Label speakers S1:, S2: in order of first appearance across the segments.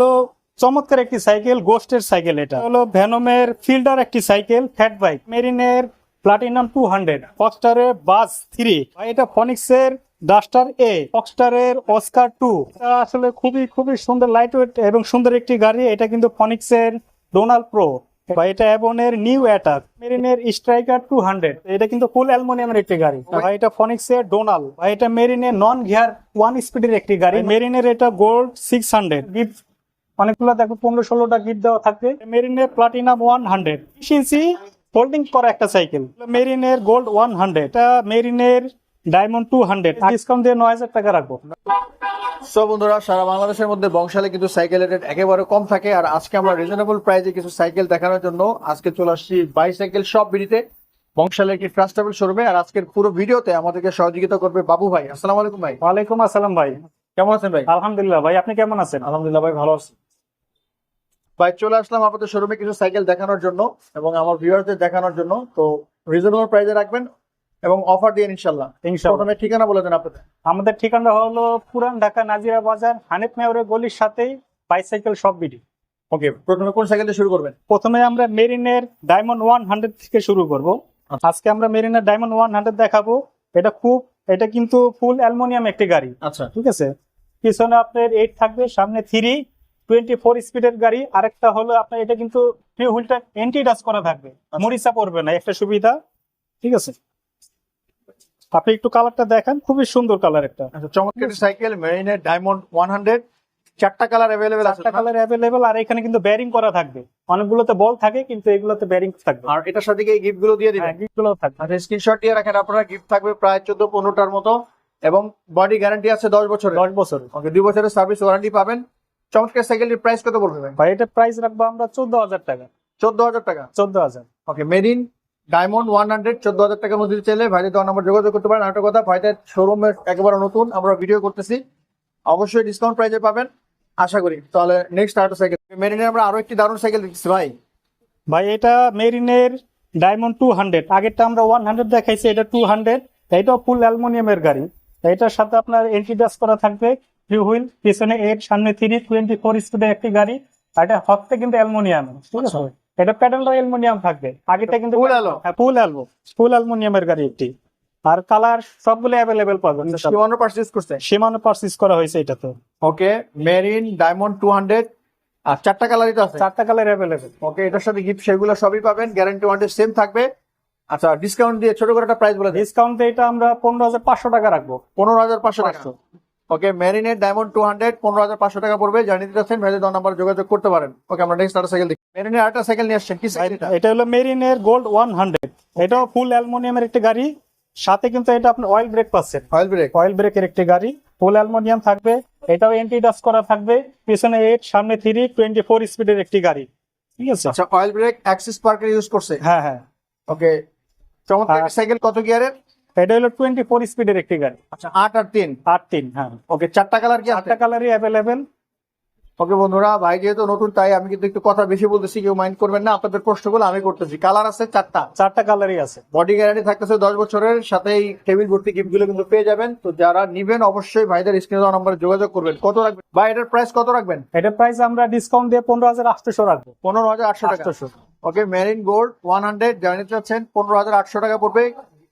S1: হলো চমৎকার একটি সাইকেল গোস্টের সাইকেল এটা। হলো ভ্যানমের ফিল্ডার একটি সাইকেল, ফ্যাট বাইক। মেরিনের প্লাটিনাম টু হান্ড্রেড। ফক্সটারের বাস থ্রি। এটা ফনিক্সের ডাস্টার এ, ফক্সটারের অস্কার টু। আসলে খুবই খুবই সুন্দর লাইট ওয়েট এবং সুন্দর একটি গাড়ি। এটা কিন্তু ফনিক্সের ডোনাল্ড প্রো। বা এটা অ্যাবনের নিউ অ্যাটাক। মেরিনের স্ট্রাইকার টু হান্ড্রেড। এটা কিন্তু ফুল অ্যালমোনিয়ামের একটি গাড়ি। বা এটা ফনিক্সের ডোনাল বা এটা মেরিনের নন গিয়ার ওয়ান স্পিডের একটি গাড়ি। মেরিনের এটা গোল্ড সিক্স হান্ড্রেড গিফট অনেকগুলো দেখো পনেরো ষোলোটা গিফট দেওয়া থাকবে। মেরিনের platinum one hundred inch folding করা একটা সাইকেল মেরিনের গোল্ড ওয়ান হান্ড্রেড এটা মেরিনের ডায়মন্ড টু হান্ড্রেড ডিসকাউন্ট দিয়ে নয় হাজার টাকা রাখব।
S2: সো বন্ধুরা সারা বাংলাদেশের মধ্যে বংশালে কিন্তু সাইকেলের রেট একেবারে কম থাকে আর আজকে আমরা রিজনেবল প্রাইসে কিছু সাইকেল দেখানোর জন্য আজকে চলে আসছি বাইসাইকেল সব বিডিতে। বংশালের একটি ট্রাস্টেবল শোরুমে আর আজকের পুরো ভিডিওতে আমাদেরকে সহযোগিতা করবে বাবু ভাই। আসসালামু আলাইকুম ভাই।
S1: ওয়ালাইকুম আসসালাম ভাই।
S2: কেমন আছেন ভাই?
S1: আলহামদুলিল্লাহ ভাই আপনি কেমন আছেন?
S2: আলহামদুলিল্লাহ ভাই ভালো আছি। ভাই চলে আসলাম আপনাদের শোরুমে কিছু সাইকেল দেখানোর জন্য এবং আমার ভিউয়ারদের দেখানোর জন্য। তো রিজনেবল প্রাইসে রাখবেন এবং অফার দিয়ে ইনশাল্লাহ
S1: ইনশাআল্লাহ।
S2: প্রথমে ঠিকানা বলে দেন আপনাদের।
S1: আমাদের ঠিকানা হলো পুরান ঢাকা নাজিরা বাজার হানিফ মেয়রের গলির সাথেই বাইসাইকেল সব বিডি
S2: ওকে প্রথমে কোন সাইকেল দিয়ে শুরু করবেন?
S1: প্রথমে আমরা মেরিনের ডায়মন্ড ওয়ান হান্ড্রেড থেকে শুরু করব। আজকে আমরা মেরিনের ডায়মন্ড ওয়ান হান্ড্রেড দেখাবো। এটা খুব এটা কিন্তু ফুল অ্যালমোনিয়াম একটি গাড়ি।
S2: আচ্ছা।
S1: ঠিক আছে? পিছনে আপনার এইট থাকবে সামনে থ্রি টোয়েন্টি ফোর স্পিডের গাড়ি আরেকটা হলো আপনার এটা কিন্তু ফ্রি হুইলটা এন্টি ডাস করা থাকবে। মরিচা পড়বে না একটা সুবিধা ঠিক আছে? আপনি একটু কালারটা দেখেন খুবই সুন্দর কালার একটা।
S2: আচ্ছা চমৎকার সাইকেল মেরিনের ডায়মন্ড ওয়ান হান্ড্রেড চারটা কালার অ্যাভেলেবেল আছে
S1: চারটা কালার অ্যাভেলেবেল আর এখানে কিন্তু ব্যারিং করা থাকবে। অনেকগুলোতে বল থাকে কিন্তু এগুলোতে ব্যারিং থাকবে।
S2: আর এটার সাথে কি গিফটগুলো দিয়ে দিবেন?
S1: হ্যাঁ, giftগুলোও থাকবে।
S2: আচ্ছা স্ক্রিনশট দিয়ে রাখেন আপনারা গিফট থাকবে প্রায় চোদ্দ পনেরোটার মতো এবং বডি গ্যারান্টি আছে দশ বছরের।
S1: দশ বছর
S2: ওকে দুই বছরের সার্ভিস ওয়ারেন্টি পাবেন। চমৎকার সাইকেলটির প্রাইস কত পড়বে ভাই?
S1: ভাই এটা প্রাইস রাখব আমরা চোদ্দ হাজার টাকা।
S2: চোদ্দ হাজার টাকা?
S1: চোদ্দ হাজার।
S2: Okay Marine diamond one hundred চোদ্দ হাজার টাকার মধ্যে চাইলে ভাইদের দেওয়ার নাম্বার যোগাযোগ করতে পারেন। আরেকটা কথা ভাইদের শোরুমের একেবারে নতুন আমরা ভিডিও করতেছি। অবশ্যই ডিসকাউন্ট প্রাইজে পাবেন। আশা করি। তাহলে নেক্সট আরেকটা সাইকেল মেরিনে আমরা আরও একটি দারুণ সাইকেল দেখছি ভাই।
S1: ভাই এটা মেরিনের ডায়মন্ড টু হান্ড্রেড আগেরটা আমরা ওয়ান হান্ড্রেড দেখাইছি এটা টু হান্ড্রেড এটাও ফুল অ্যালমোনিয়ামের গাড়ি। এটার সাথে আপনার এন্ট্রি ডাস করা থাকবে। হুইল পিছনে এইট সামনে থ্রি টোয়েন্টি ফোর স্পিডের একটি গাড়ি আর এটা কিন্তু অ্যালমোনিয়াম ঠিক আছে? এটা প্যাডেলটা অ্যালমোনিয়াম থাকবে। আগেটা কিন্তু ফুল ফুল অ্যালমোনিয়ামের গাড়ি একটি। আর কালার সবগুলো অ্যাভেলেবেল পাবেন।
S2: সীমানো পার্চেস করছে?
S1: সীমানো পারচেজ করা হয়েছে এটা তো
S2: okay Marine diamond two hundred আর চারটা কালারই তো আছে?
S1: চারটা কালার অ্যাভেলেবেল
S2: ওকে এটার সাথে গিফট সেগুলো সবই পাবেন গ্যারান্টি ওয়ারেন্টি সেম থাকবে। আচ্ছা ডিসকাউন্ট দিয়ে ছোট করে একটা প্রাইস বলে
S1: ডিসকাউন্ট এটা আমরা পনেরো হাজার পাঁচশো টাকা রাখব।
S2: পনেরো হাজার পাঁচশো টাকা।
S1: 500
S2: ওকে মেরিনের ডায়মন্ড টু হান্ড্রেড পনেরো হাজার পাঁচশো টাকা পড়বে। জানিয়ে দিতে চাচ্ছেন ভেজে দশ নাম্বার যোগাযোগ করতে পারেন। ওকে আমরা নেক্সট আরেকটা সাইকেল দেখি। মেরিনের আরেকটা সাইকেল নিয়ে আসছেন। কি সাইকেল এটা?
S1: এটা হলো মেরিনের গোল্ড ওয়ান হান্ড্রেড এটাও ফুল অ্যালমোনিয়ামের একটি গাড়ি। সাথে কিন্তু এটা আপনার অয়েল ব্রেক পাচ্ছেন।
S2: অয়েল ব্রেক
S1: অয়েল ব্রেকের একটি গাড়ি। ফুল অ্যালমোনিয়াম থাকবে। এটাও এন্টি ডাস করা থাকবে। পিছনে এইট সামনে থ্রি টোয়েন্টি ফোর স্পিডের একটি গাড়ি। ঠিক আছে?
S2: আচ্ছা অয়েল ব্রেক অ্যাক্সিস পার্কের ইউজ করছে।
S1: হ্যাঁ হ্যাঁ।
S2: ওকে চমৎকার। সাইকেল কত গিয়ারের
S1: এটা হলো টোয়েন্টি ফোর স্পিডের একটি গাড়ি।
S2: আচ্ছা আট আর তিন?
S1: আট তিন হ্যাঁ।
S2: ওকে চারটা কালার কি
S1: চারটা কালারই অ্যাভেলেবেল
S2: ওকে বন্ধুরা ভাই যেহেতু নতুন তাই আমি কিন্তু একটু কথা বেশি বলতেছি কেউ মাইন্ড করবেন না আপনাদের প্রশ্নগুলো আমি করতেছি। কালার আছে চারটা?
S1: চারটা কালারই আছে।
S2: বডি গ্যারান্টি থাকতেছে দশ বছরের সাথে এই টেবিল ভর্তি গিফটগুলো কিন্তু পেয়ে যাবেন। তো যারা নিবেন অবশ্যই ভাইদের স্ক্রিনে দেওয়া নম্বরে যোগাযোগ করবেন। কত রাখবেন? বা এটার প্রাইস কত রাখবেন?
S1: এটার প্রাইস আমরা ডিসকাউন্ট দিয়ে পনেরো হাজার আটশোশো রাখব।
S2: পনেরো হাজার আটশো টাকা। Okay Marine gold one hundred জানিয়ে চাচ্ছেন পনেরো হাজার আটশো টাকা পড়বে।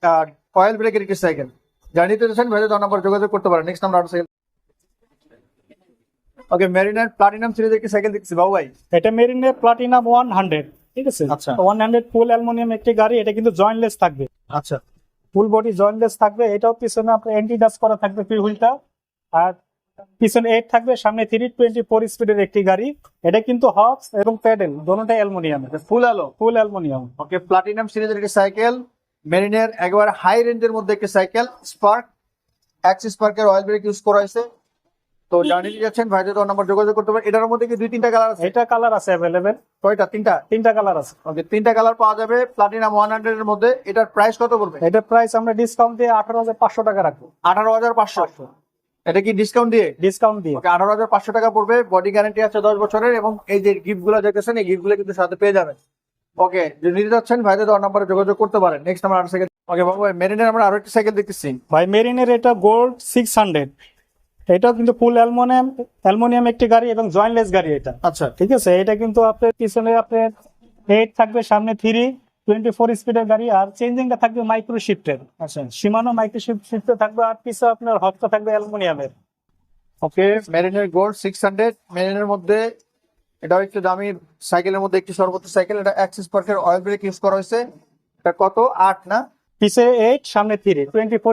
S2: আর অয়েল ব্রেকের একটি সাইকেল জানিয়ে চাচ্ছেন ভাইদের দেওয়া নম্বরে যোগাযোগ করতে পারেন। নেক্সট আরও সাইকেল ওকে মেরিনার প্লাটিনাম সিরিজের একটি সাইকেল দেখছি বাবু ভাই।
S1: এটা মেরিনের প্লাটিনাম ওয়ান হান্ড্রেড ঠিক আছে?
S2: আচ্ছা।
S1: ওয়ান হান্ড্রেড ফুল অ্যালমোনিয়াম একটি গাড়ি এটা কিন্তু জয়েন্টলেস থাকবে।
S2: আচ্ছা।
S1: ফুল বডি জয়েন্টলেস থাকবে। এটাও পিছনে আপনার এন্টি ডাস করা থাকবে ফ্রি হুইলটা আর পিছনে এইট থাকবে সামনে থ্রি টোয়েন্টি ফোর স্পিডের একটি গাড়ি। এটা কিন্তু হক্স এবং প্যাডেল দোনোটাই অ্যালমোনিয়াম
S2: ফুল আলো
S1: ফুল অ্যালমোনিয়াম
S2: ওকে প্লাটিনাম সিরিজের একটি সাইকেল মেরিনের একবার হাই রেঞ্জের মধ্যে একটি সাইকেল স্পার্ক অ্যাক্সিস পার্কের অয়েল ব্রেক ইউজ করা হয়েছে। তো জানিয়ে যাচ্ছেন ভাইদের তো নাম্বার যোগাযোগ করতে পারেন। এটার মধ্যে কি দুই তিনটা কালার আছে?
S1: এটা কালার আছে অ্যাভেলেবেল
S2: কয়টা? তিনটা?
S1: তিনটা কালার আছে।
S2: ওকে তিনটা কালার পাওয়া যাবে প্লাটিনাম ওয়ান হান্ড্রেড এর মধ্যে। এটার প্রাইস কত পড়বে?
S1: এটার প্রাইস আমরা ডিসকাউন্ট দিয়ে আঠারো হাজার পাঁচশো টাকা রাখব।
S2: আঠারো হাজার পাঁচশো? এটা কি ডিসকাউন্ট দিয়ে?
S1: ডিসকাউন্ট দিয়ে।
S2: ওকে আঠারো হাজার পাঁচশো টাকা পড়বে। বডি গ্যারান্টি আছে দশ বছরের এবং এই যে গিফটগুলো দেখতেছেন এই গিফটগুলো কিন্তু সাথে পেয়ে যাবেন। ওকে যদি নিতে যাচ্ছেন ভাইদের দেওয়ার নাম্বারে যোগাযোগ করতে পারেন। নেক্সট আমরা আরও সাইকেল ওকে বাবু মেরিনের আমরা আরও একটি সাইকেল দেখতেছি।
S1: ভাই মেরিনের এটা গোল্ড সিক্স হান্ড্রেড এটাও কিন্তু ফুল অ্যালমোনিয়াম অ্যালমোনিয়াম একটি গাড়ি এবং জয়েন্টলেস গাড়ি এটা।
S2: আচ্ছা।
S1: ঠিক আছে? এটা কিন্তু আপনার পিছনে আপনার এইট থাকবে সামনে থ্রি টোয়েন্টি ফোর স্পিডের গাড়ি আর চেঞ্জিংটা থাকবে মাইক্রো শিফটের
S2: আচ্ছা।
S1: সীমানো মাইক্রো শিফটে থাকবে আর পিছে আপনার হকটা থাকবে অ্যালুমিনিয়ামের
S2: ওকে মেরিনের গোল্ড সিক্স হান্ড্রেড মেরিনের মধ্যে এটাও একটু দামি সাইকেলের মধ্যে একটি সর্বোচ্চ সাইকেল এটা অ্যাক্সিস পার্কের অয়েল ব্রেক ইউজ করা হয়েছে। এটা কত? আট না?
S1: পিছে এইট সামনে three twenty four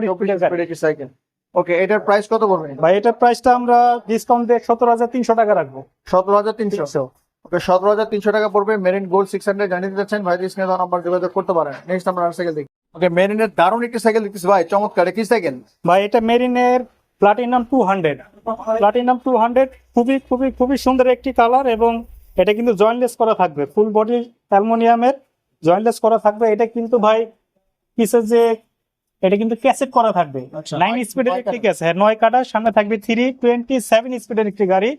S2: cycle okay এটার প্রাইস কত পড়বে
S1: ভাই এটার প্রাইসটা আমরা ডিসকাউন্ট দিয়ে সতেরো হাজার তিনশো টাকা রাখব।
S2: সতেরো হাজার তিনশো? ওকে সতেরো হাজার তিনশো টাকা পড়বে মেরিন গোল্ড সিক্স হান্ড্রেড জানিয়ে দিচ্ছেন ভাই স্ক্রিনে নাম্বার যোগাযোগ করতে পারেন। নেক্সট আমরা আর সাইকেল দেখি। ওকে মেরিনের দারুণ একটি সাইকেল দেখতেছি। ভাই চমৎকার। কি সাইকেল
S1: ভাই এটা মেরিনের platinum two hundred platinum two hundred খুবই খুবই খুবই সুন্দর একটি কালার এবং এটা কিন্তু জয়েন্টলেস করা থাকবে। ফুল বডি অ্যালুমিনিয়ামের জয়েন্টলেস করা থাকবে। এটা কিন্তু ভাই পিসের যে এটা কিন্তু ক্যাসেট করা থাকবে।
S2: আচ্ছা।
S1: নাইন স্পিডের একটি
S2: কাটা।
S1: ক্যাসেট নয় কাটা সামনে থাকবে থ্রি টোয়েন্টি সেভেন স্পিডের একটি গাড়ি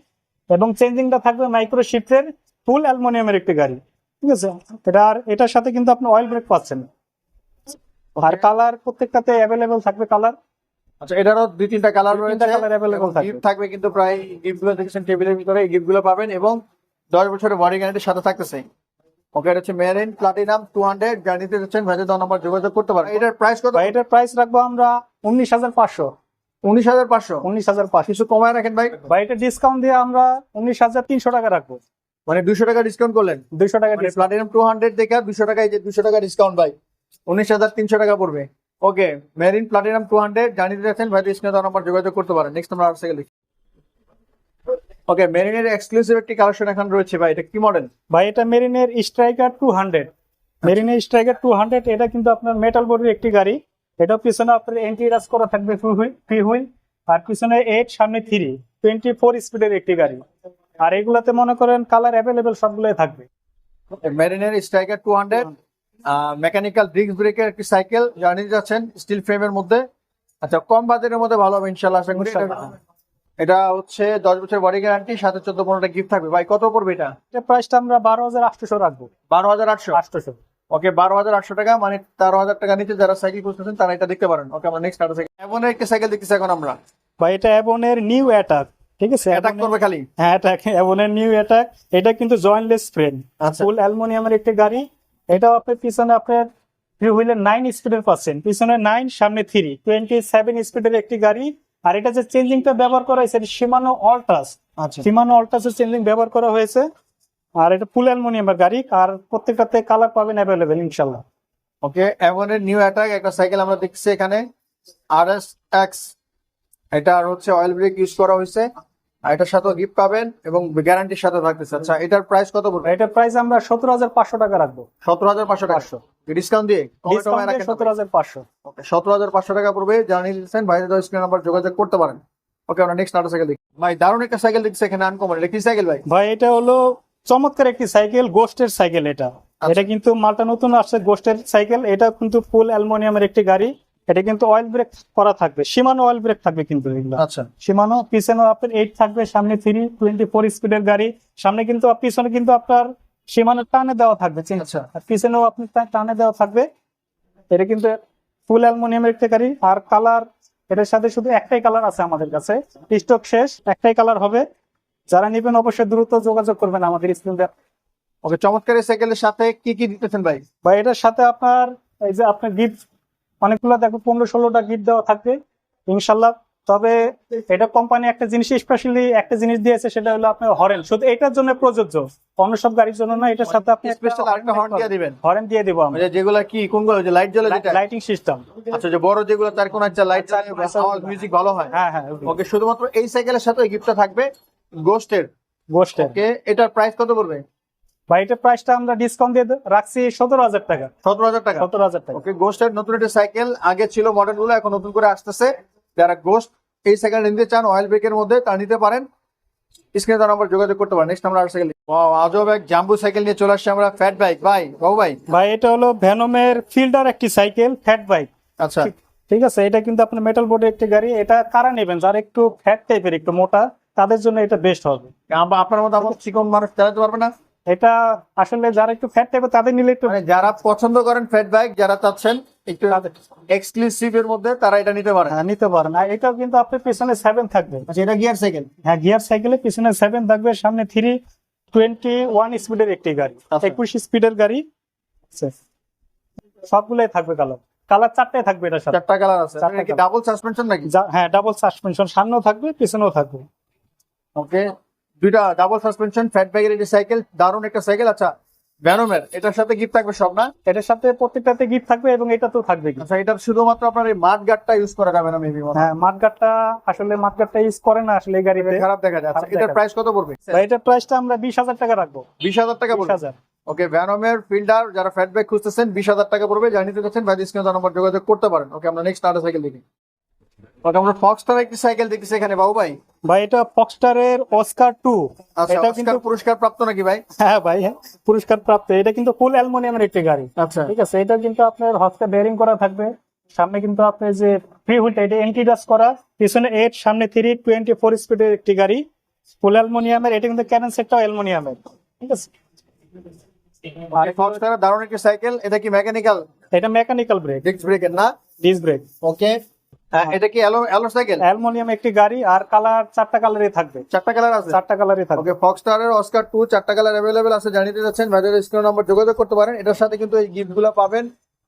S1: এবং চেঞ্জিংটা থাকবে মাইক্রো শিফটের ফুল অ্যালুমিনিয়ামের একটি গাড়ি। ঠিক আছে? এটা আর এটার সাথে কিন্তু আপনি অয়েল ব্রেক পাচ্ছেন। আর কালার প্রত্যেকটাতে অ্যাভেলেবেল থাকবে কালার
S2: আচ্ছা এটারও দুই তিনটা কালার রয়েছে।
S1: থাকবে।
S2: গিফট থাকবে কিন্তু প্রায় গিফটগুলো দেখেছেন টেবিলের ভিতরে এই গিফটগুলো পাবেন এবং দশ বছরের বডি গ্যারান্টির সাথে থাকতেছে। ওকে এটা হচ্ছে মেরিন প্লাটিনাম টু হান্ড্রেড জানিয়ে দিচ্ছেন ভাইদের দশ নম্বর যোগাযোগ করতে পারেন। এটার প্রাইস কত?
S1: এটার প্রাইস রাখব আমরা উনিশ হাজার পাঁচশো।
S2: উনিশ হাজার পাঁচশো?
S1: উনিশ হাজার পাঁচশো।
S2: কিছু কমায় রাখেন ভাই।
S1: বা এটা ডিসকাউন্ট দিয়ে আমরা উনিশ হাজার তিনশো টাকা রাখব।
S2: মানে দুশো টাকা ডিসকাউন্ট করলেন?
S1: দুইশো টাকা
S2: প্লাটিনাম টু হান্ড্রেড দেখে দুশো টাকা এই যে দুশো টাকা ডিসকাউন্ট ভাই উনিশ হাজার তিনশো টাকা পড়বে। Okay Marine platinum two hundred জানিয়ে দিচ্ছেন ভাই স্ক্রিনে নম্বর যোগাযোগ করতে পারেন। নেক্সট আমরা সাইকেল দেখি। ওকে মেরিনের এক্সক্লুসিভ একটি কালেকশন এখন রয়েছে ভাই এটা কি মডেল
S1: ভাই এটা মেরিনের স্ট্রাইকার টু হান্ড্রেড মেরিনের স্ট্রাইকার টু হান্ড্রেড এটা কিন্তু আপনার মেটাল বডির একটি গাড়ি। এটা পিছনে আপনার এন্টি রাস করা থাকবে ফ্রি হুইল আর পিছনে এইট সামনে থ্রি টোয়েন্টি ফোর স্পিডের একটি গাড়ি। আর এগুলাতে মনে করেন কালার অ্যাভেলেবেল সবগুলোই থাকবে।
S2: মেরিনের striker two hundred mechanical disc ব্রেকের একটি সাইকেল জানিয়ে যাচ্ছেন স্টিল ফ্রেমের মধ্যে। আচ্ছা কম বাজেটের মধ্যে ভালো হবে ইনশাল্লাহ আশা করি। এটা- হচ্ছে দশ বছর বডি গ্যারান্টি সাথে চোদ্দ পনেরোটা গিফট থাকবে। ভাই কত পড়বে এটা?
S1: প্রাইসটা আমরা বারো হাজার আটশোশো রাখব।
S2: বারো হাজার আটশো?
S1: আটশোশো।
S2: ওকে বারো হাজার আটশো টাকা মানে তেরো হাজার টাকা নিচে যারা সাইকেল খুঁজতেছেন তারা এটা দেখতে পারেন। ওকে আমরা নেক্সট সাইকেল এমন একটা সাইকেল দেখতেছি এখন আমরা?
S1: বা এটা অ্যাবনের নিউ অ্যাটাক ঠিক আছে?
S2: অ্যাটাক করবে খালি?
S1: হ্যাঁ অ্যাটাক অ্যাবনের নিউ অ্যাটাক এটা কিন্তু জয়েন্টলেস ফ্রেম ফুল অ্যালুমিনিয়ামের একটি গাড়ি। এটাও আপনার পিছনে আপনার থ্রি হুইলের নাইন স্পিডের পাচ্ছেন। পিছনে নাইন সামনে থ্রি টোয়েন্টি সেভেন স্পিডের একটি গাড়ি। আর এটা যে চেঞ্জিংটা ব্যবহার করা হয়েছে এটা সীমানো অল্ট্রাস
S2: আচ্ছা।
S1: সীমানো অল্ট্রাসের চেঞ্জিং ব্যবহার করা হয়েছে। আর এটা ফুল অ্যালুমিনিয়ামের গাড়ি। আর প্রত্যেকটাতে কালার পাবেন অ্যাভেলেবেল ইনশাল্লাহ
S2: ওকে এমনের নিউ অ্যাটাক একটা সাইকেল আমরা দেখছি এখানে। আর এস এক্স এটা আর হচ্ছে অয়েল ব্রেক ইউজ করা হয়েছে। আর এটার সাথে গিফট পাবেন এবং গ্যারান্টির সাথে থাকতেছে আচ্ছা এটার প্রাইস কত পড়বে
S1: এটার প্রাইস আমরা সতেরো হাজার পাঁচশো টাকা রাখব।
S2: সতেরো হাজার পাঁচশো টাকা। ডিসকাউন্ট দিয়ে
S1: সতেরো হাজার পাঁচশো।
S2: সতেরো হাজার পাঁচশো টাকা পড়বে। জানিয়ে দিচ্ছেন ভাইদের স্ক্রিন নাম্বার যোগাযোগ করতে পারেন। ওকে আমরা নেক্সট আরেকটা সাইকেল দেখি। ভাই দারুণ একটা সাইকেল দেখছি এখানে আনকমন এটা কি সাইকেল ভাই?
S1: ভাই এটা হলো চমৎকার একটি সাইকেল গোস্টের সাইকেল এটা।
S2: আচ্ছা।
S1: এটা কিন্তু মালটা নতুন আসছে গোস্টের সাইকেল এটা কিন্তু ফুল অ্যালুমিনিয়ামের একটি গাড়ি। এটা কিন্তু অয়েল ব্রেক করা থাকবে। সীমানো অয়েল ব্রেক থাকবে কিন্তু এগুলো।
S2: আচ্ছা।
S1: সীমানো পিছনে আপনার এইট থাকবে সামনে থ্রি টোয়েন্টি ফোর স্পিডের গাড়ি। সামনে কিন্তু পিছনে কিন্তু আপনার সীমানো টানে দেওয়া থাকবে
S2: আচ্ছা।
S1: আর পিছনেও আপনি টানে দেওয়া থাকবে। এটা কিন্তু ফুল অ্যালুমিনিয়ামের একটি গাড়ি। আর কালার এটার সাথে শুধু একটাই কালার আছে আমাদের কাছে। স্টক শেষ একটাই কালার হবে। যারা নেবেন অবশ্যই দ্রুত যোগাযোগ করবেন আমাদের স্ক্রিন
S2: ওকে চমৎকার সাইকেলের সাথে কি কি দিতেছেন ভাই?
S1: বা এটার সাথে আপনার এই যে আপনার গিফট অনেকগুলো দেখো পনেরো ষোলোটা গিফট দেওয়া থাকবে ইনশাল্লাহ। তবে এটা কোম্পানি একটা জিনিস স্পেশালি একটা জিনিস দিয়েছে সেটা হলো আপনার হরেন শুধু এটার জন্য প্রযোজ্য অন্য সব গাড়ির জন্য না এটার সাথে আপনি
S2: স্পেশাল আরেকটা হর্ন দিয়ে দিবেন।
S1: হরেন দিয়ে দিব আমরা।
S2: যেগুলা কি কোনগুলো যে লাইট জ্বলে যেটা
S1: লাইটিং সিস্টেম
S2: আচ্ছা যে বড় যেগুলো তার কোন একটা লাইট আওয়াজ মিউজিক ভালো হয়?
S1: হ্যাঁ হ্যাঁ
S2: ওকে শুধুমাত্র এই সাইকেলের সাথে গিফটটা থাকবে গোস্টের
S1: গোস্টের
S2: ওকে এটার প্রাইস কত পড়বে?
S1: বা এটার প্রাইসটা আমরা ডিসকাউন্ট দিয়ে রাখছি সতেরো হাজার টাকা।
S2: সতেরো হাজার টাকা?
S1: সতেরো হাজার টাকা।
S2: ওকে গোস্টের নতুন একটা সাইকেল আগে ছিল মডেলগুলো এখন নতুন করে আসতেছে। যারা গোস্ট এই সাইকেল নিতে চান অয়েল ব্রেকের মধ্যে তা নিতে পারেন। স্ক্রিনে তার নাম্বার যোগাযোগ করতে পারেন। নেক্সট আমরা আর সাইকেল আজব এক জাম্বু সাইকেল নিয়ে চলে আসছি আমরা ফ্যাট বাইক ভাই বাবু ভাই।
S1: ভাই এটা হলো ভ্যানমের ফিল্ডার একটি সাইকেল ফ্যাট বাইক
S2: আচ্ছা।
S1: ঠিক আছে এটা কিন্তু আপনার মেটাল বোর্ডের একটি গাড়ি। এটা কারা নেবেন? যারা একটু ফ্যাট টাইপের একটু মোটা তাদের জন্য এটা বেস্ট হবে।
S2: আপনার মতো আমার চিকন মানুষ চালাতে পারবে না?
S1: এটা আসলে যারা একটু ফ্যাট টাইপের তাদের নিলে একটু
S2: মানে যারা পছন্দ করেন ফ্যাট বাইক যারা চাচ্ছেন একটু এক্সক্লুসিভ এর মধ্যে তারা এটা নিতে পারেন।
S1: হ্যাঁ, নিতে পারেন। আর এটাও কিন্তু আপনার পিছনে সেভেন থাকবে।
S2: আচ্ছা এটা গিয়ার সাইকেল
S1: হ্যাঁ গিয়ার সাইকেলে পিছনে সেভেন থাকবে সামনে থ্রি টোয়েন্টি ওয়ান স্পিডের একটি গাড়ি
S2: আচ্ছা।
S1: একুশ স্পিডের গাড়ি আছে। সবগুলাই থাকবে কালার কালার চারটায় থাকবে এটার সাথে।
S2: চারটা কালার আছে।
S1: চারটা
S2: এটা। ডাবল সাসপেনশন নাকি?
S1: হ্যাঁ ডাবল সাসপেনশন সামনেও থাকবে পিছনেও থাকবে।
S2: ওকে দুইটা ডাবল সাসপেনশন ফ্যাট বাইকের একটি সাইকেল দারুণ একটা সাইকেল আচ্ছা ভ্যানোমের এটার সাথে গিফট থাকবে সব না?
S1: এটার সাথে প্রত্যেকটাতে গিফট থাকবে এবং এটা তো থাকবে।
S2: আচ্ছা এটার শুধুমাত্র আপনার এই মাঠ গার্ডটা ইউজ করা যাবে না মেবি
S1: হ্যাঁ। মাঠগাটটা আসলে মাঠগাটটা ইউজ করে না আসলে এই গাড়িতে।
S2: খারাপ দেখা যাচ্ছে এটার প্রাইস কত পড়বে?
S1: এটার প্রাইসটা আমরা বিশ হাজার টাকা রাখব।
S2: বিশ হাজার টাকা
S1: বিশ
S2: পড়বে
S1: হাজার।
S2: ওকে ভ্যানোমের ফিল্ডার যারা ফ্যাট বাইক খুঁজতেছেন বিশ হাজার টাকা পড়বে। যা নিতে চাচ্ছেন ভাই স্ক্রিনে নম্বর যোগাযোগ করতে পারেন। ওকে আমরা নেক্সট আরেকটা সাইকেল দেখি। আমরা ফক্সটার একটি সাইকেল দেখতেছি এখানে বাবু ভাই।
S1: বা এটা ফক্সটারের অস্কার টু
S2: আচ্ছা
S1: এটা কিন্তু
S2: পুরস্কার প্রাপ্ত নাকি ভাই?
S1: হ্যাঁ ভাই হ্যাঁ, পুরস্কার প্রাপ্ত এটা কিন্তু ফুল অ্যালমোনিয়ামের একটি গাড়ি।
S2: আচ্ছা।
S1: ঠিক আছে এটা কিন্তু আপনার হস্তে বেয়ারিং করা থাকবে। সামনে কিন্তু আপনার যে ফ্রি হুইলটা এটা করা। পিছনে এইট সামনে থ্রি টোয়েন্টি ফোর স্পিডের একটি গাড়ি। ফুল অ্যালমোনিয়ামের এটা কিন্তু ক্যানন সেটটাও অ্যালমোনিয়ামের ঠিক আছে?
S2: দারুণ একটি সাইকেল এটা কি মেকানিক্যাল
S1: এটা মেকানিক্যাল ব্রেক
S2: ডিস্ক ব্রেকের না?
S1: ডিস ব্রেক
S2: ওকে এটা কি অ্যালো অ্যালো সাইকেল
S1: অ্যালমোনিয়াম একটি গাড়ি আর কালার চারটা কালারই থাকবে।
S2: চারটা কালার আছে?
S1: চারটা কালারই থাকবে।
S2: ওকে ফক্সটারের অস্কার টু চারটা কালার অ্যাভেলেবেল আছে জানিয়ে যাচ্ছেন ভাইদের স্ক্রিন নম্বর যোগাযোগ করতে পারেন। এটার সাথে কিন্তু এই গিফটগুলো পাবেন।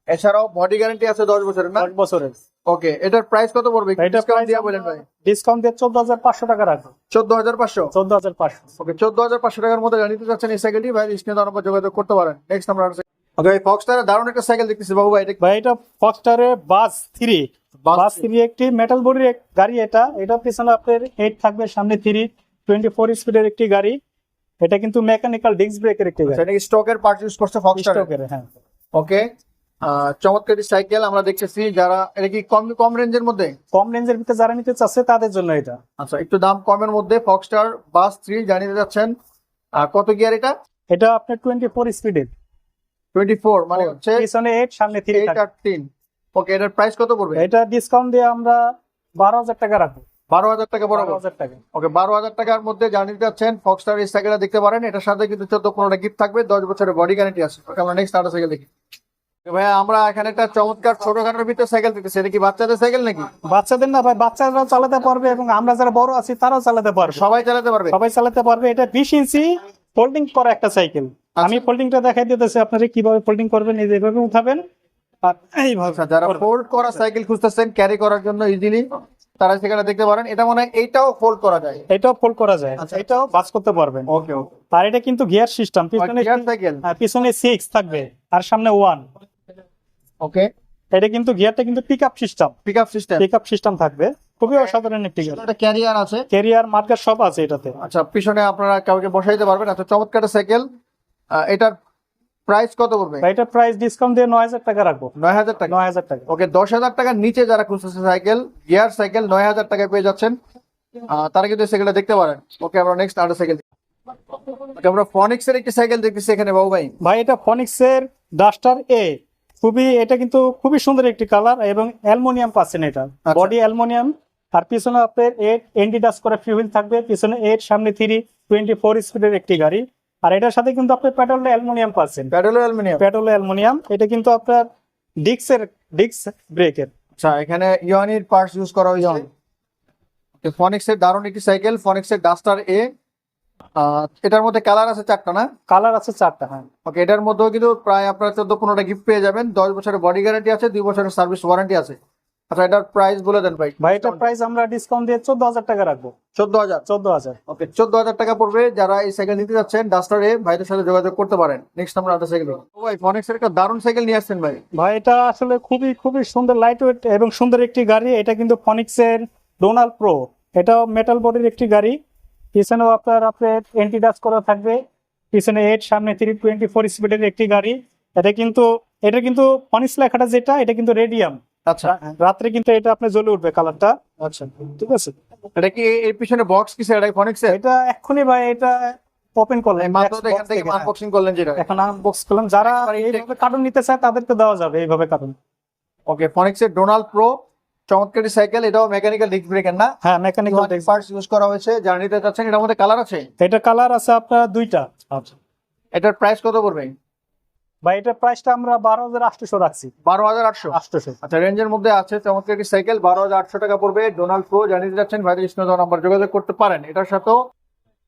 S2: এছাড়াও বডি গ্যারান্টি আছে দশ বছরের না?
S1: দশ বছরের।
S2: ওকে এটার প্রাইস কত পড়বে? ডিসকাউন্ট দিয়া বলেন ভাই।
S1: ডিসকাউন্ট দিয়ে চোদ্দ হাজার পাঁচশো টাকা রাখবে।
S2: চোদ্দ হাজার পাঁচশো?
S1: চোদ্দ হাজার পাঁচশো।
S2: ওকে চোদ্দ হাজার পাঁচশো টাকার মধ্যে জানিয়ে যাচ্ছেন এই সাইকেলটি ভাই স্ক্রিন নম্বর যোগাযোগ করতে পারেন। নেক্সট আমরা ওকে এই ফক্সটারের দারুণ একটা সাইকেল দেখতেছি। বাবু ভাই এটা
S1: ভাই এটা ফক্সটারের buzz three
S2: Buzz
S1: buzz three একটি মেটাল বডির গাড়ি এটা। এটা পিছনে আপনার এইট থাকবে সামনে থ্রি টোয়েন্টি ফোর স্পিডের একটি গাড়ি। এটা কিন্তু মেকানিক্যাল ডিস্ক ব্রেকের একটি গাড়ি।
S2: সেটা স্টকের পার্ট ইউজ করছে
S1: স্টকের হ্যাঁ।
S2: ওকে চমৎকার সাইকেল আমরা দেখতেছি যারা এটা কি কম কম রেঞ্জের মধ্যে?
S1: কম রেঞ্জের ভিতরে যারা নিতে চাচ্ছে তাদের জন্য এটা।
S2: আচ্ছা একটু দাম কমের মধ্যে ফক্সটার বাস থ্রি জানিয়ে যাচ্ছেন। কত গিয়ার এটা?
S1: এটা আপনার টোয়েন্টি ফোর স্পিডের
S2: টোয়েন্টি ফোর মানে হচ্ছে
S1: পিছনে এইট সামনে থ্রি
S2: এইট আর তিন। ওকে এটার প্রাইস কত পড়বে?
S1: এটা ডিসকাউন্ট দিয়ে আমরা বারো হাজার টাকা রাখব।
S2: বারো হাজার টাকা বরাবর?
S1: হাজার টাকা।
S2: ওকে বারো হাজার টাকার মধ্যে জানিয়ে যাচ্ছেন ফক্সটার এই সাইকেলটা দেখতে পারেন। এটার সাথে কিন্তু চোদ্দ পনেরোটা গিফট থাকবে দশ বছরের বডি গ্যারান্টি আছে। ওকে আমরা নেক্সট আরেকটা সাইকেল দেখি। ভাইয়া আমরা এখানে একটা চমৎকার ছোটখাটোর ভিতরে সাইকেল দেখতেছি এটা কি বাচ্চাদের সাইকেল নাকি?
S1: বাচ্চাদের না ভাই বাচ্চারাও চালাতে পারবে এবং আমরা যারা বড় আছি তারাও চালাতে পারবে।
S2: সবাই চালাতে পারবে?
S1: সবাই চালাতে পারবে। এটা বিশ ইঞ্চি ফোল্ডিং করা একটা সাইকেল আমি ফোল্ডিংটা দেখাই দিতেছি আপনারা কীভাবে ফোল্ডিং করবেন এই যে এভাবে উঠাবেন।
S2: আচ্ছা যারা ফোল্ড করা সাইকেল খুঁজতেছেন ক্যারি করার জন্য ইজিলি তারা সেখানে দেখতে পারেন এটা মনে হয় এইটাও ফোল্ড করা যায়।
S1: এটাও ফোল্ড করা যায়।
S2: আচ্ছা।
S1: এটাও বাস করতে পারবেন।
S2: ওকে ওকে
S1: আর এটা কিন্তু গিয়ার সিস্টেম পিছনে
S2: গিয়ার সাইকেল
S1: হ্যাঁ, পিছনে থাকবে আর সামনে ওয়ান
S2: ওকে
S1: এটা কিন্তু গিয়ারটা কিন্তু pick up system
S2: pick up system
S1: pick up system থাকবে। খুবই অসাধারণ একটি গাড়ি
S2: একটা ক্যারিয়ার আছে।
S1: ক্যারিয়ার মার্কার সব আছে এটাতে।
S2: আচ্ছা পিছনে আপনারা কাউকে বসাইতে পারবেন আচ্ছা চমৎকার সাইকেল এটার প্রাইস কত পড়বে
S1: এটা প্রাইস ডিসকাউন্ট দিয়ে নয় হাজার টাকা রাখব।
S2: নয় হাজার টাকা?
S1: নয় হাজার টাকা।
S2: ওকে দশ হাজার টাকার নিচে যারা খুঁজতেছে সাইকেল গিয়ার সাইকেল নয় হাজার টাকায় পেয়ে যাচ্ছেন। তারা কিন্তু সাইকেলটা দেখতে পারেন। ওকে আমরা নেক্সট আরেকটা সাইকেল ওকে আমরা ফনিক্স এর একটি সাইকেল দেখতেছি এখানে বাবু ভাই।
S1: ভাই এটা ফনিক্স এর ডাস্টার এ খুবই এটা কিন্তু খুবই সুন্দর একটি কালার এবং অ্যালমোনিয়াম পাচ্ছেন এটা।
S2: আচ্ছা।
S1: বডি অ্যালমোনিয়াম আর পিছনে আপনার এইট এন্টি ডাস করে ফিউল থাকবে। পিছনে এইট সামনে থ্রি টোয়েন্টি ফোর স্পিডের একটি গাড়ি। আর এটার সাথে কিন্তু আপনি পেট্রোল অ্যালুমিনিয়াম পাচ্ছেন।
S2: Petrol aluminium.
S1: পেট্রোল অ্যালুমিনিয়াম এটা কিন্তু আপনার ডিক্সের ডিক্স ব্রেকের।
S2: আচ্ছা এখানে ইওয়ানির পার্টস ইউজ করা হয়েছে। ফনিক্স এর দারুণ একটি সাইকেল ফনিক্স এর ডাস্টার এ। এটার মধ্যে কালার আছে চারটা না?
S1: কালার আছে চারটা হ্যাঁ।
S2: ওকে এটার মধ্যেও কিন্তু প্রায় আপনার চোদ্দ পনেরোটা গিফট পেয়ে যাবেন। দশ বছরের বডি গ্যারান্টি আছে দুই বছরের সার্ভিস ওয়ারেন্টি আছে। আচ্ছা এটার প্রাইস বলে দেন ভাই।
S1: ভাই এটার প্রাইস আমরা ডিসকাউন্ট দিয়ে চোদ্দ হাজার টাকা রাখব।
S2: চোদ্দ হাজার।
S1: চোদ্দ হাজার।
S2: ওকে চোদ্দ হাজার টাকা পড়বে যারা এই সাইকেল নিতে যাচ্ছেন ডাস্টারে ভাইদের সাথে যোগাযোগ করতে পারেন। নেক্সট আমরা একটা সাইকেল ভাই ফনিক্স একটা দারুণ সাইকেল নিয়ে আসছেন ভাই।
S1: ভাই এটা আসলে খুবই খুবই সুন্দর লাইট ওয়েট এবং সুন্দর একটি গাড়ি। এটা কিন্তু ফনিক্সের ডোনাল্ড প্রো এটাও মেটাল বডির একটি গাড়ি। পিছনেও আপনার আপনার এন্টি করা থাকবে। পিছনে এইট সামনে থ্রি টোয়েন্টি ফোর স্পিডের একটি গাড়ি। এটা কিন্তু এটা কিন্তু ফনিক্স লেখাটা যেটা এটা কিন্তু রেডিয়াম
S2: আচ্ছা।
S1: রাত্রে কিন্তু এটা আপনার জ্বলে উঠবে কালারটা
S2: আচ্ছা।
S1: ঠিক আছে?
S2: এটা কি এর পিছনে বক্স কিসের এটা ফনিক্স
S1: এটা এক্ষুনি ভাই এটা ওপেন করলেন
S2: মাত্র এখান থেকে আনবক্সিং করলেন যেটা
S1: এখন আনবক্স করলাম যারা এইভাবে কার্টুন নিতে চায় তাদেরকে দেওয়া যাবে এইভাবে কার্টুন
S2: ওকে ফনিক্স এর ডোনাল্ড প্রো চমৎকার সাইকেল এটাও মেকানিক্যাল ডিস্ক ব্রেকের না?
S1: হ্যাঁ মেকানিক্যাল
S2: পার্টস ইউজ করা হয়েছে যারা নিতে চাচ্ছেন এটার মধ্যে কালার আছে?
S1: এটা কালার আছে আপনার দুইটা। আচ্ছা।
S2: এটার প্রাইস কত পড়বে?
S1: বা এটার প্রাইসটা আমরা বারো হাজার আটশোশো রাখছি।
S2: বারো হাজার আটশো?
S1: আটশোশো।
S2: আচ্ছা রেঞ্জের মধ্যে আছে চমৎকার একটি সাইকেল বারো হাজার আটশো টাকা পড়বে। ডোনাল্ড প্রো জানিয়ে যাচ্ছেন ভাইদের স্ক্রিনে নাম্বার যোগাযোগ করতে পারেন। এটার সাথেও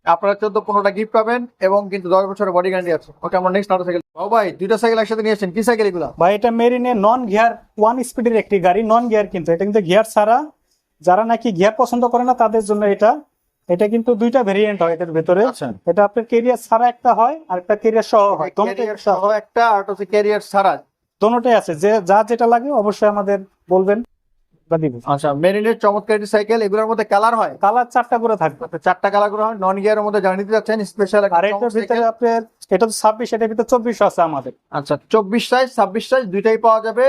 S2: আপনারা চোদ্দ পনেরোটা গিফট পাবেন এবং কিন্তু দশ বছরের বডি গ্যারান্টি আছে। ওকে আমরা নেক্সট আরও সাইকেল ও ভাই দুইটা সাইকেল একসাথে নিয়েছেন কি সাইকেল এগুলো?
S1: বা এটা মেরিনে নন গিয়ার ওয়ান স্পিডের একটি গাড়ি নন গিয়ার কিন্তু। এটা কিন্তু গিয়ার ছাড়া যারা নাকি গিয়ার পছন্দ করে না তাদের জন্য এটা এটা কিন্তু দুইটা ভেরিয়েন্ট হয় এটার ভেতরে।
S2: আচ্ছা।
S1: এটা আপনার কেরিয়ার ছাড়া একটা হয় আর একটা কেরিয়ার সহ হয়।
S2: ক্যারিয়ার সহ। একটা আর হচ্ছে ক্যারিয়ার ছাড়া।
S1: দোনোটাই আছে। যে যা যেটা লাগে অবশ্যই আমাদের বলবেন
S2: আচ্ছা মেরিনের চমৎকার একটি সাইকেল এগুলোর মধ্যে কালার হয়?
S1: কালার চারটা করে থাকবে।
S2: তো চারটা কালার করে হয় নন গিয়ারের মধ্যে দিতে যাচ্ছেন স্পেশাল
S1: আর এটার ভিতরে আপনার এটা তো ছাব্বিশ এটার ভিতরে চব্বিশ আছে আমাদের।
S2: আচ্ছা চব্বিশ সাইজ ছাব্বিশ সাইজ দুইটাই পাওয়া যাবে।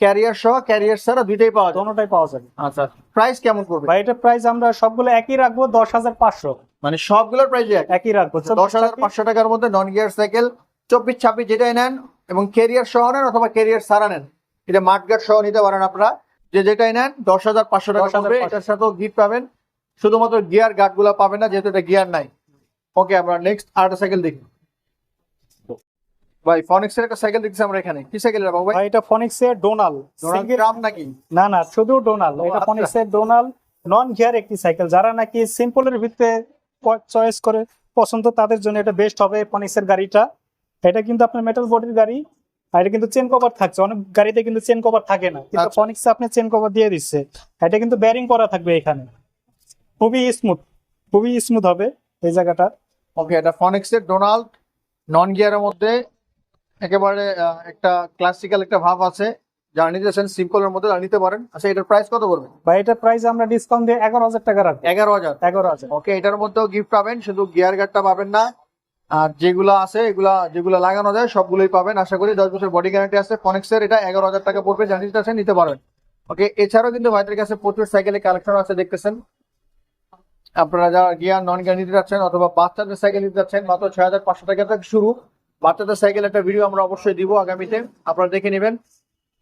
S2: ক্যারিয়ার সহ ক্যারিয়ার ছাড়া দুইটাই পাওয়া যাবে।
S1: দোনোটাই পাওয়া যাবে।
S2: আচ্ছা। প্রাইস কেমন পড়বে?
S1: বা এটার প্রাইস আমরা সবগুলো একই রাখব দশ হাজার পাঁচশো।
S2: মানে সবগুলোর প্রাইস এক
S1: একই রাখব
S2: দশ হাজার পাঁচশো টাকার মধ্যে নন গিয়ার সাইকেল চব্বিশ ছাব্বিশ যেটাই নেন এবং ক্যারিয়ার সহ নেন অথবা ক্যারিয়ার ছাড়া নেন এটা মাঠগার্ড সহ নিতে পারেন আপনারা। যে যেটাই নেন দশ হাজার পাঁচশো টাকা
S1: 10,500
S2: পড়বে এটার সাথেও গিফট পাবেন। শুধুমাত্র গিয়ার গার্ডগুলা পাবেন না যেহেতু এটা গিয়ার নাই। ওকে আমরা নেক্সট আরেকটা সাইকেল দেখি। ভাই ফনিক্স এর একটা সাইকেল দেখছি আমরা এখানে। কি সাইকেল এটা বাবু ভাই?
S1: এটা ফনিক্স এর ডোনাল
S2: ট্রাম্প নাকি?
S1: না না শুধু ডোনাল এটা
S2: আচ্ছা।
S1: ফনিক্স এর ডোনাল নন গিয়ার একটি সাইকেল যারা নাকি সিম্পলের ভিতরে চয়েস করে পছন্দ তাদের জন্য এটা বেস্ট হবে ফনিক্স এর গাড়িটা। এটা কিন্তু আপনার মেটাল বডির গাড়ি। আর এটা কিন্তু চেন কভার থাকছে। অনেক গাড়িতে কিন্তু চেন কভার থাকে না। কিন্তু
S2: আচ্ছা।
S1: ফনিক্সে আপনি চেন কভার দিয়ে দিচ্ছে। এটা কিন্তু ব্যারিং করা থাকবে এখানে। খুবই স্মুথ খুবই স্মুথ হবে এই জায়গাটা।
S2: ওকে এটা ফনিক্স এর ডোনাল্ড নন গিয়ারের মধ্যে একেবারে একটা ক্লাসিক্যাল একটা ভাব আছে যারা নিতে চান সিম্পলের মধ্যে নিতে পারেন। আচ্ছা এটার প্রাইস কত পড়বে?
S1: বা এটার প্রাইস আমরা ডিসকাউন্ট দিয়ে এগারো হাজার টাকা রাখব।
S2: এগারো হাজার?
S1: এগারো হাজার।
S2: ওকে এটার মধ্যেও গিফট পাবেন শুধু গিয়ার গার্ডটা পাবেন না। আর যেগুলো আছে এগুলা যেগুলো লাগানো যায় সবগুলোই পাবেন। আশা করি দশ বছর বডি গ্যারান্টি আছে। ফনিক্সের এটা এগারো হাজার টাকা পড়বে জানিয়ে দিতে নিতে পারবেন ওকে এছাড়াও কিন্তু ভাইদের কাছে প্রচুর সাইকেলের কালেকশন আছে দেখতেছেন। আপনারা যারা গিয়ার নন গিয়ার নিতে যাচ্ছেন অথবা বাচ্চাদের সাইকেল নিতে যাচ্ছেন মাত্র ছয় হাজার পাঁচশো টাকা থেকে শুরু। বাচ্চাদের সাইকেল একটা ভিডিও আমরা অবশ্যই দিব আগামীতে। আপনারা দেখে নেবেন।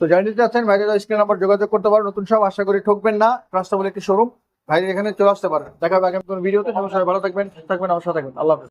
S2: তো জানিয়ে দিতে চাচ্ছেন, ভাইদের স্ক্রিন নাম্বার যোগাযোগ করতে পারেন। নতুন সব, আশা করি ঠকবেন না। ট্রাস্টেবল একটি শোরুম ভাইদের এখানে চলে আসতে পারেন। দেখা হবে আগামী কোনো ভিডিওতে সবাই ভালো থাকবেন থাকবেন অবশ্যই থাকবেন। আল্লাহ